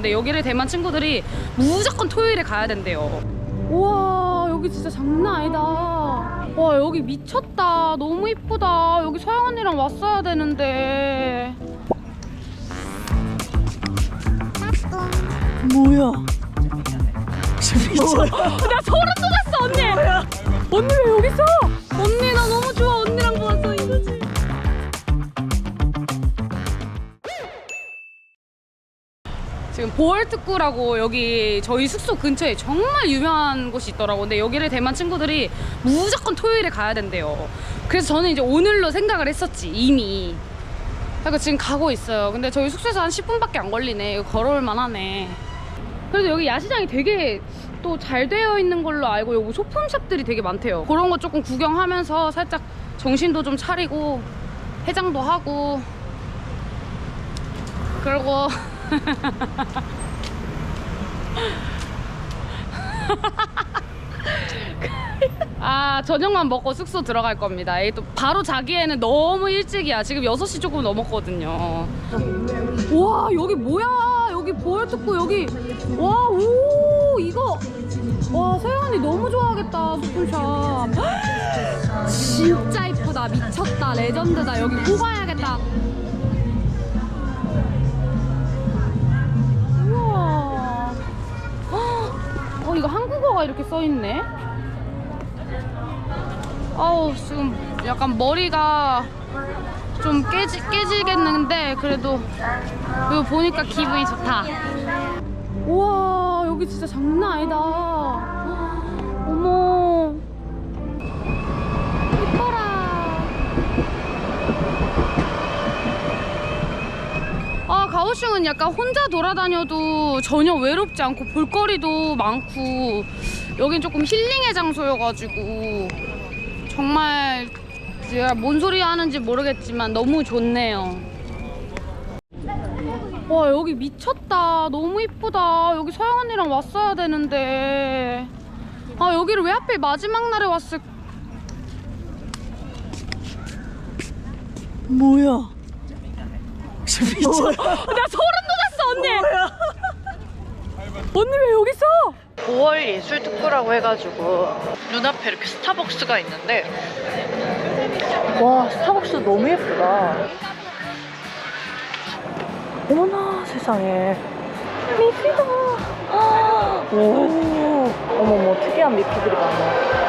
근데 여기를 대만 친구들이 무조건 토요일에 가야 된대요. 우와 여기 진짜 장난 아니다. 와 여기 미쳤다. 너무 이쁘다. 여기 서영 언니랑 왔어야 되는데. 뭐야? 나 소름 돋았어 언니. 언니 왜 여기 있어? 지금 보얼특구라고 여기 저희 숙소 근처에 정말 유명한 곳이 있더라고. 근데 여기를 대만 친구들이 무조건 토요일에 가야 된대요. 그래서 저는 이제 오늘로 생각을 했었지 이미. 그래서 지금 가고 있어요. 근데 저희 숙소에서 한 10분밖에 안 걸리네. 이거 걸어올 만하네. 그래도 여기 야시장이 되게 또 잘 되어 있는 걸로 알고 여기 소품샵들이 되게 많대요. 그런 거 조금 구경하면서 살짝 정신도 좀 차리고 해장도 하고 그리고 아 저녁만 먹고 숙소 들어갈 겁니다. 이또 바로 자기에는 너무 일찍이야. 지금 6시 조금 넘었거든요. 와 여기 뭐야? 여기 보여듣고 여기 와 오 이거 와 서영 언니 너무 좋아하겠다 소품샵. 진짜 이쁘다 미쳤다 레전드다 여기 꼭 와야겠다. 이거 한국어가 이렇게 써 있네. 아우 지금 약간 머리가 좀 깨지, 깨지겠는데 그래도 이거 보니까 기분이 좋다. 우와 여기 진짜 장난 아니다. 가오슝은 약간 혼자 돌아다녀도 전혀 외롭지 않고 볼거리도 많고 여긴 조금 힐링의 장소여가지고 정말 제가 뭔 소리 하는지 모르겠지만 너무 좋네요. 와 여기 미쳤다. 너무 이쁘다. 여기 서영 언니랑 왔어야 되는데 아 여기를 왜 하필 마지막 날에 왔을? 뭐야? 나 소름 돋았어 언니. 언니 왜 여기 있어? 5월 예술 특구라고 해가지고 눈앞에 이렇게 스타벅스가 있는데 와 스타벅스 너무 예쁘다. 어머나 세상에 미피다. 오 어머머 특이한 미피들이 많아.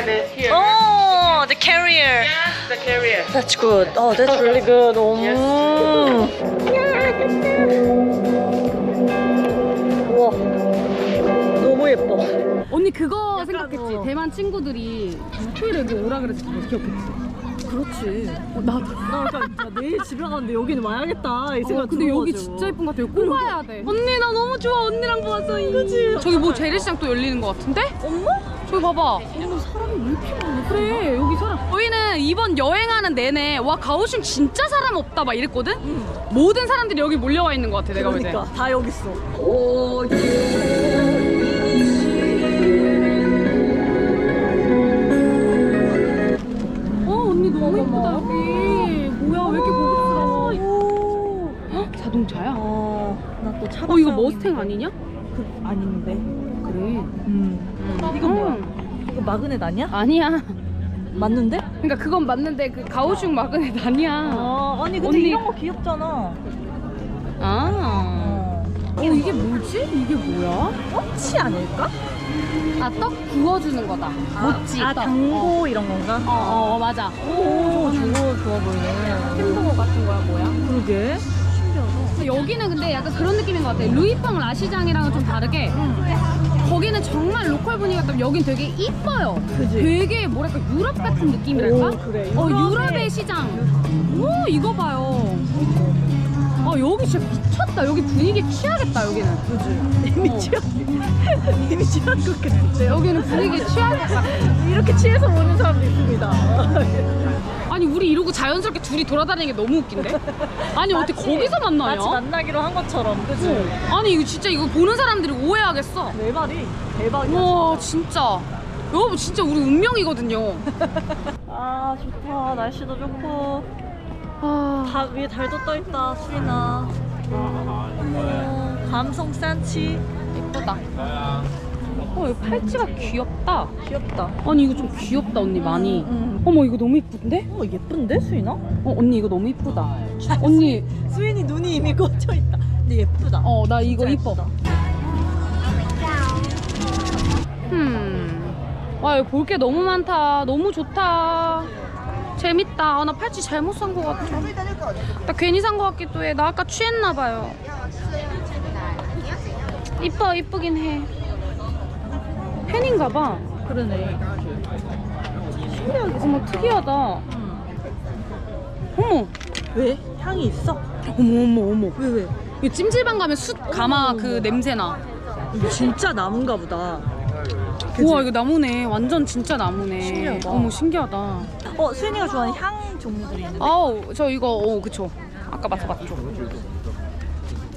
Oh, the carrier. the carrier. That's good. Oh, that's really good. 음. 우와. 너무 예뻐. 언니 그거 생각했지? 어. 대만 친구들이 토요일에 여기 오라 그래서 그거 기억했지? 그렇지. 어, 나도. 나 약간 진짜 내일 집에 가는데 여기는 와야겠다 이 생각 어, 근데 여기. 진짜 예쁜 것 같아요. 꼭 와야 돼. 언니 나 너무 좋아. 언니랑 보았어. 그치. 저기 뭐 재래시장 또 열리는 것 같은데? 엄마? 저기 봐봐. 어머 사람이 왜 이렇게 많아? 그래 여기 사람. 저희는 이번 여행하는 내내 와 가오슝 진짜 사람 없다 막 이랬거든. 모든 사람들이 여기 몰려와 있는 것 같아. 내가 볼 때. 그러니까 다 여기 있어. 오. 어 언니 너무 예쁘다 여기. 뭐야 왜 이렇게 고급스러워? 헉, 자동차야? 어, 나 또 차. 어 이거 머스탱 아니냐? 그, 아닌데. 그래. 음. 이건 뭐야? 이거 마그넷 아니야? 아니야. 맞는데? 그러니까 그건 맞는데 그 가오슝 마그넷 아니야. 아, 아니 근데 언니. 이런 거 귀엽잖아. 아. 어. 어 이게 뭐지? 이게 뭐야? 치 아닐까? 아 떡 구워주는 거다. 모찌 아, 떡. 당고 이런 건가? 어, 어, 어, 맞아. 오, 저거 좋아 보이네. 햄버거 같은 거야 뭐야? 그러게. 여기는 근데 약간 그런 느낌인 것 같아. 루이팡 라시장이랑은 좀 다르게 거기는 정말 로컬 분위기가 좀 여긴 되게 이뻐요. 그지? 되게 뭐랄까 유럽 같은 느낌이랄까? 오, 그래. 어 유럽의- 유럽의 시장. 오 이거 봐요. 아 여기 진짜 미쳤다. 여기 분위기 취하겠다 여기는. 그지? 이미 어. 취한, 이미 취한 것 같은데. 여기는 분위기 취하겠다. 이렇게 취해서 오는 사람도 있습니다. 아니 우리 이러고 자연스럽게 둘이 돌아다니는 게 너무 웃긴데? 아니 어떻게 마치- 거기서 만나요? 마치 만나기로 한 것처럼, 그지? 어. 아니 이거 진짜 이거 보는 사람들이 오해하겠어. 내 말이 대박이야. 와 진짜 여러분 진짜 우리 운명이거든요. 아 좋다 날씨도 좋고 아, 다 위에 달도 떠 있다 수인아. 어머 감성 산치 예쁘다. 어, 이 팔찌가 귀엽다. 귀엽다. 아니 이거 좀 귀엽다 언니 많이. 응. 어머 이거 너무 이쁜데? 어 예쁜데 수인아? 어 언니 이거 너무 이쁘다. 언니 수인이 눈이 이미 꽂혀 있다. 근데 예쁘다. 어 나 이거 진짜 이뻐. 예쁘다. 음. 와 여기 볼 게 너무 많다. 너무 좋다. 재밌다. 아, 나 팔찌 잘못 산 거 같아. 나 괜히 산 거 같기도 해. 나 아까 취했나 봐요. 이뻐 이쁘긴 해. 펜인가 봐. 그러네. 어머 특이하다. 응. 어머 왜? 향이 있어? 어머 어머 어머. 왜 왜? 이 찜질방 가면 숯 가마 그 냄새 나. 이거 진짜 나무인가 보다. 우와 이거 나무네. 완전 진짜 나무네. 신기하다. 어머 신기하다. 어 수인이가 좋아하는 향 종류들이 있는데. 아우 저 이거 어 그쵸. 아까 맡아봤죠.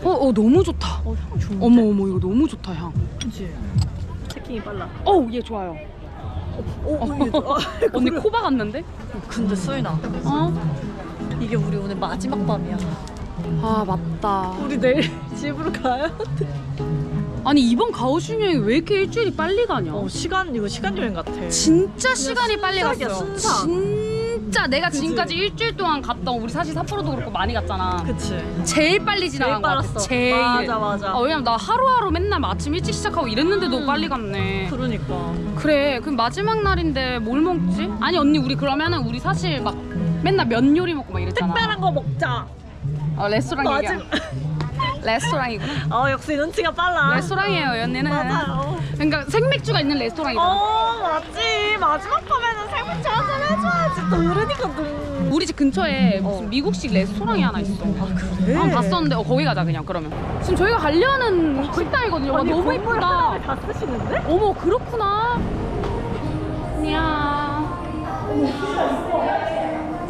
어, 어 너무 좋다. 어 향 좋은데. 어머 어머 이거 너무 좋다 향. 그치. 체킹이 빨라. 어우 얘 좋아요. 오, 어, 이게 좋아. 언니 코 박았는데? 근데 수인아 어? 이게 우리 오늘 마지막 밤이야. 아 맞다. 우리 내일 집으로 가야 돼. 아니 이번 가오슝 여행이 왜 이렇게 일주일이 빨리 가냐? 어 시간 이거 시간 여행 같아. 진짜 시간이 빨리 순삭이야, 갔어. 순삭. 진짜 내가? 지금까지 일주일 동안 갔던 우리 사실 삿포로도 그렇고 많이 갔잖아. 그치. 제일 빨리 지나간 거 같아. 빨랐어. 제일. 맞아 맞아. 아, 왜냐면 나 하루하루 맨날 막 아침 일찍 시작하고 이랬는데도 음. 빨리 갔네. 그러니까. 그래, 그럼 마지막 날인데 뭘 먹지? 아니 언니 우리 그러면은 우리 사실 막 맨날 면 요리 먹고 막 이랬잖아. 특별한 거 먹자. 어, 레스토랑. 얘기야. 레스토랑이구나. 어 역시 눈치가 빨라. 레스토랑이에요, 언니는. 맞아요. 그러니까 생맥주가 있는 레스토랑이다. 어 맞지. 마지막 밤에는 생맥주 한잔 해줘야지. 또 이러니거든. 우리 집 근처에 무슨 어. 미국식 레스토랑이 하나 있어. 아 그래? 아, 봤었는데 어, 거기 가자 그냥 그러면. 지금 저희가 가려는 식당이거든요. 와, 너무 이쁘다. 하나를 다 쓰시는데? 어머 그렇구나. 야.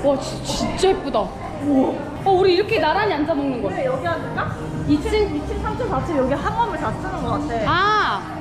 와 지- 진짜 예쁘다. 어 우리 이렇게 나란히 앉아 먹는 거야. 여기 앉을까? 2층 2층, 3층, 4층 여기 한 건물 다 쓰는 거 같아. 啊，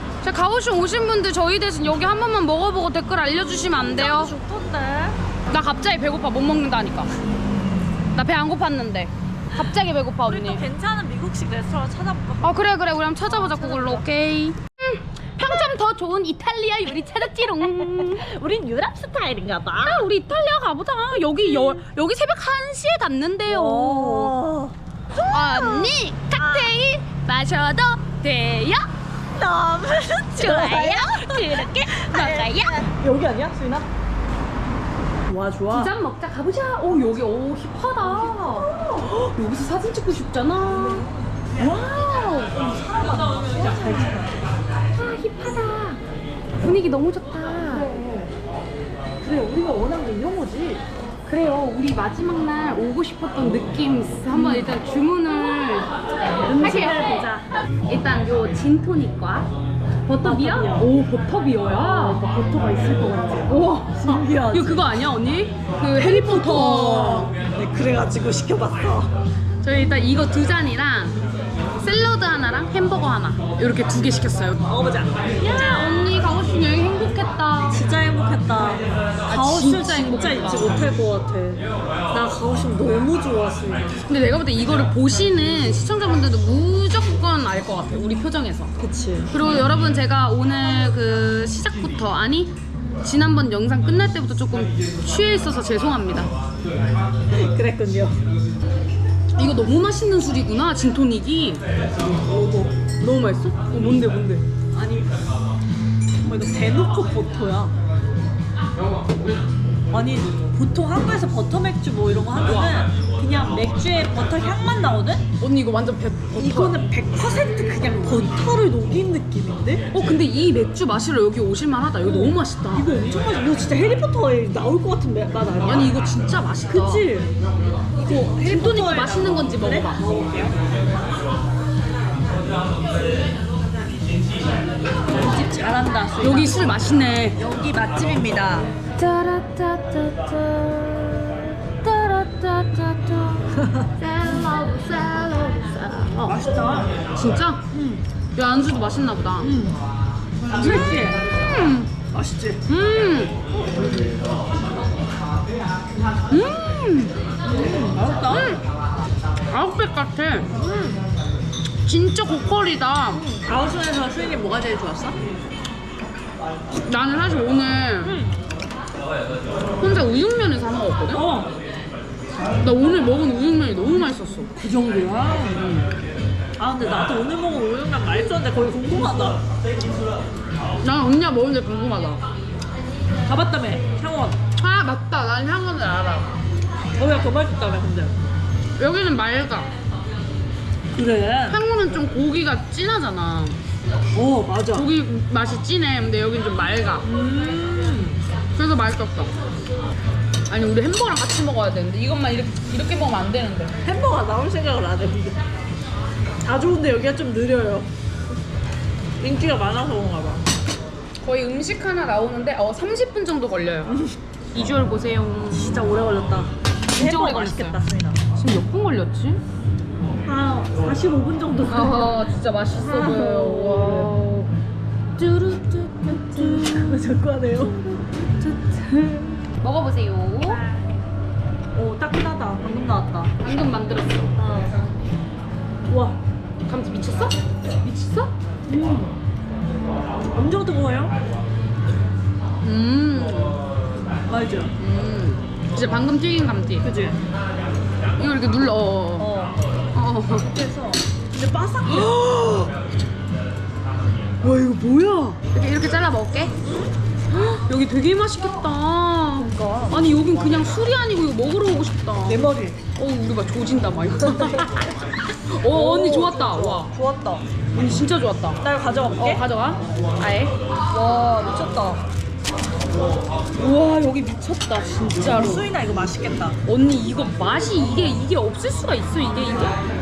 제 가오슝 오신 분들 저희 대신 여기 한 번만 먹어보고 댓글 알려주시면 안 돼요? 좋던데. 나 갑자기 배고파 못 먹는다니까. 나 배 안 고팠는데. 갑자기 배고파 우리 또 언니. 괜찮은 미국식 레스토랑 찾아볼까? 아 그래 그래 우리 한번 찾아보자 그걸로 오케이. 음, 평점 더 좋은 이탈리아 요리 찾았지롱. 우린 유럽 스타일인가 봐. 아, 우리 이탈리아 가보자. 여기 여, 여기 새벽 1시에 닫는데요. 오. 언니 칵테일 마셔도 돼요? 너무 좋아요. 그렇게 먹어요. 여기 아니야, 수인아? 좋아, 좋아. 두잔 먹자 가보자. 오 여기 오 힙하다. 여기서 사진 찍고 싶잖아. 와우. 아 힙하다. 분위기 너무 좋다. 그래, 우리가 원하는 게 이런 거지. 그래요. 우리 마지막 날 오고 싶었던 느낌 한번 일단 주문을 할게요. 보자. 일단 요 진토닉과 버터비어? 오 버터비어야. 버터가 있을 것 같아. 우와. 신기하지? 이거 그거 아니야 언니? 그 해리포터. 네, 그래가지고 시켜봤어. 저희 일단 이거 두 잔이랑 샐러드 하나랑 햄버거 하나 이렇게 두 개 시켰어요. 먹어보자. 야 언니 가오슝 여행 행복했다. 진짜 행복했다. 가오슝 진짜 진짜, 행복했다. 잊지 못할 것 같아. 나 가오슝 너무 좋았어. 근데 내가 볼 때 이거를 보시는 시청자분들도 무조건 알 것 같아. 우리 표정에서. 그치. 그리고 여러분 제가 오늘 그 시작부터 아니 지난번 영상 끝날 때부터 조금 취해 있어서 죄송합니다. 그랬군요. 이거 너무 맛있는 술이구나, 진토닉이. 너무 맛있어? 어, 뭔데, 뭔데? 아니, 뭐 이거 대놓고 버터야. 아니, 보통 한국에서 버터 맥주 뭐 이런 거 하면은 그냥 맥주에 버터 향만 나오는? 언니 이거 완전 배, 버터. 이거는 100% 그냥 버터를 녹인 느낌인데? 어, 근데 이 맥주 마시러 여기 오실만 하다. 이거 너무 맛있다. 이거 엄청 맛있어. 이거 진짜 해리포터에 나올 것 같은 맛 아니야? 아니, 이거 진짜 맛있다. 그치? 이거 진토닉이 맛있는 건지? 먹어봐. 집 잘한다. 수인아. 여기 술 맛있네. 여기 맛집입니다. 맛있다. 진짜? 응. 야, 안주도 맛있나 보다. 맛있지? 음. 맛있지? 음. 음. 맛있다. 아웃백 같아. 진짜 고퀄이다. 가오sun에서 수인이 뭐가 제일 좋았어? 나는 사실 오늘 혼자 우육면을 사 먹었거든? 어. 나 오늘 먹은 우육면이 너무 맛있었어. 그 정도야? 아 근데 나도 오늘 먹은 우육면 맛있었는데 거기 궁금하다. 난 언니가 먹은 데 궁금하다. 가봤다며 향원. 아, 맞다. 난 향원을 알아. 거기가 더 맛있다며 근데. 여기는 맑아. 그래? 향원은 좀 고기가 진하잖아. 어 맞아. 고기 맛이 진해. 근데 여긴 좀 맑아. 음. 그래서 맛있었어. 아니, 우리 햄버거랑 같이 먹어야 되는데 이것만 이렇게, 이렇게 먹으면 안 되는데. 햄버거 나올 생각을 안 해. 다 좋은데 여기가 좀 느려요. 인기가 많아서 그런가 봐. 거의 음식 하나 나오는데 어 30분 정도 걸려요. 비주얼 보세요. 진짜 오래 걸렸다. 진짜 오래 햄버거 걸렸어요. 맛있겠다 수인아. 지금 몇 분 걸렸지? 한 45분 정도. 아 진짜 맛있어 보여요. 와. 뚜루뚜뚜뚜. 자꾸 하네요. 먹어보세요. 오 따끈하다. 방금 나왔다. 방금 만들었어. 와 감지 미쳤어? 미쳤어? 엄청 뜨거워요? 음. 맞죠? 음. 진짜 방금 튀긴 감튀. 그지? 이거 이렇게 눌러. 어. 그래서 근데 바삭해. 와 이거 뭐야? 이렇게 이렇게 잘라 먹을게. 헉, 여기 되게 맛있겠다. 그러니까. 아니 여긴 그냥 술이 아니고 이거 먹으러 오고 싶다. 내 머리. 어 우리 막 조진다 막 이거. 어 언니 좋았다. 와 좋았다. 언니 진짜 좋았다. 나 이거 가져가 볼게. 어 가져가. 아예. 와 미쳤다. 우와 여기 미쳤다 진짜로. 수인아 이거 맛있겠다. 언니 이거 맛이 이게 이게 없을 수가 있어 이게 이게.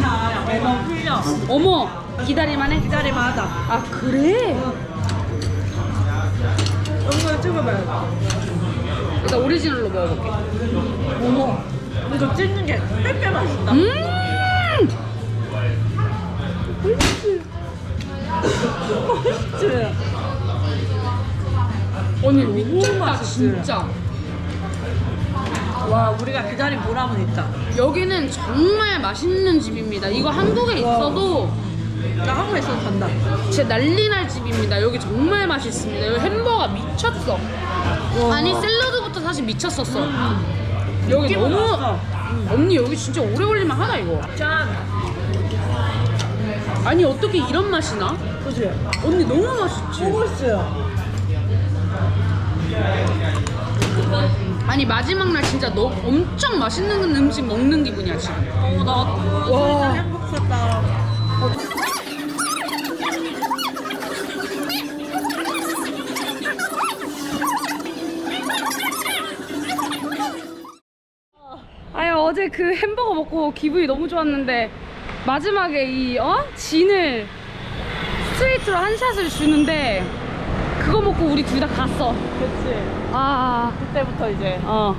야 매번 풀려. 어머 기다릴만해. 기다리만 하자. 아 그래? 이거 찍어봐요. 일단 오리지널로 먹어볼게. 어머. 이거 찍는 게 빼빼 맛있다. 음. 그치? 언니 미쳤다 맛있지? 진짜. 와 우리가 기다린 보람은 있다. 여기는 정말 맛있는 집입니다. 이거 한국에 있어도 나 한국에 있어도 간다. 진짜 난리 날 집입니다. 여기 정말 맛있습니다. 여기 햄버거 미쳤어. 아니 샐러드부터 사실 미쳤었어. 여기 느낌은 너무 왔어. 언니 여기 진짜 오래 걸릴만 하다 이거. 짠. 아니 어떻게 이런 맛이 나? 그치? 언니 너무 맛있지. 너무 맛있어요. 아니 마지막 날 진짜 너 엄청 맛있는 음식 먹는 기분이야 지금. 어, 나 와. 진짜 행복하다. 아유 어제 그 햄버거 먹고 기분이 너무 좋았는데 마지막에 이 어? 진을 스트레이트로 한 샷을 주는데 그거 먹고 우리 둘 다 갔어. 그치? 아, 그때부터 이제. 어.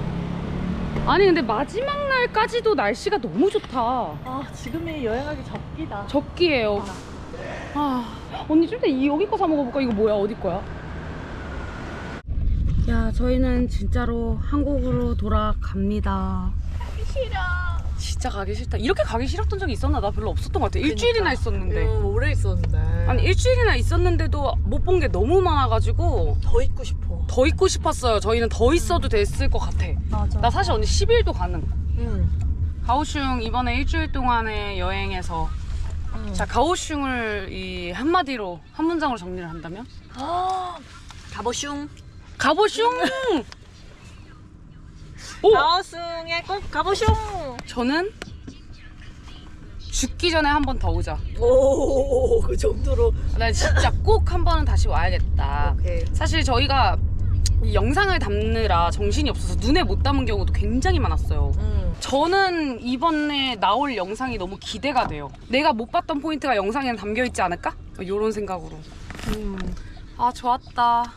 아니 근데 마지막 날까지도 날씨가 너무 좋다. 아, 지금이 여행하기 적기다. 접기예요. 아, 언니 좀 이따 여기 거 사 먹어볼까? 이거 뭐야? 어디 거야? 야, 저희는 진짜로 한국으로 돌아갑니다. 싫어. 진짜 가기 싫다. 이렇게 가기 싫었던 적이 있었나? 나 별로 없었던 것 같아. 일주일이나 그러니까. 있었는데. 음, 오래 있었는데. 아니 일주일이나 있었는데도 못 본 게 너무 많아가지고 더 있고 싶어. 더 있고 싶었어요. 저희는 더 있어도 됐을 것 같아. 맞아. 나 사실 언니 10일도 가능. 응. 가오슝 이번에 일주일 동안의 여행에서 응. 자 가오슝을 이 한마디로 한 문장으로 정리를 한다면 아, 가보슝. 가보슝. 오 가오슝에 꼭 가보슝. 저는 죽기 전에 한 번 더 오자. 오, 그 정도로. 나 진짜 꼭 한 번은 다시 와야겠다. 오케이. 사실 저희가 이 영상을 담느라 정신이 없어서 눈에 못 담은 경우도 굉장히 많았어요. 응. 저는 이번에 나올 영상이 너무 기대가 돼요. 내가 못 봤던 포인트가 영상에 담겨 있지 않을까? 이런 생각으로. 음. 아 좋았다.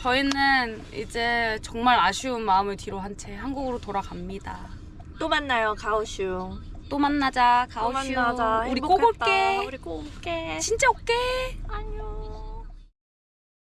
저희는 이제 정말 아쉬운 마음을 뒤로 한 채 한국으로 돌아갑니다. 또 만나요, 가오슝. 또 만나자, 또 가오슈. 만나자. 우리 꼭 행복했다. 올게. 우리 꼭 올게. 진짜 올게. 안녕.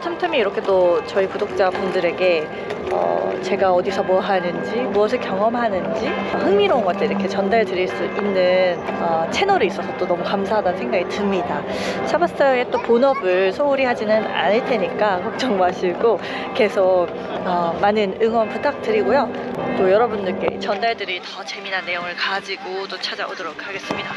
틈틈이 이렇게 또 저희 구독자분들에게 어, 제가 어디서 뭐 하는지, 무엇을 경험하는지 어, 흥미로운 것들 이렇게 전달 드릴 수 있는 어, 채널이 있어서 또 너무 감사하다는 생각이 듭니다. 샤바스타의 또 본업을 소홀히 하지는 않을 테니까 걱정 마시고 계속 어, 많은 응원 부탁드리고요. 또 여러분들께 전달 드릴 더 재미난 내용을 가지고 또 찾아오도록 하겠습니다.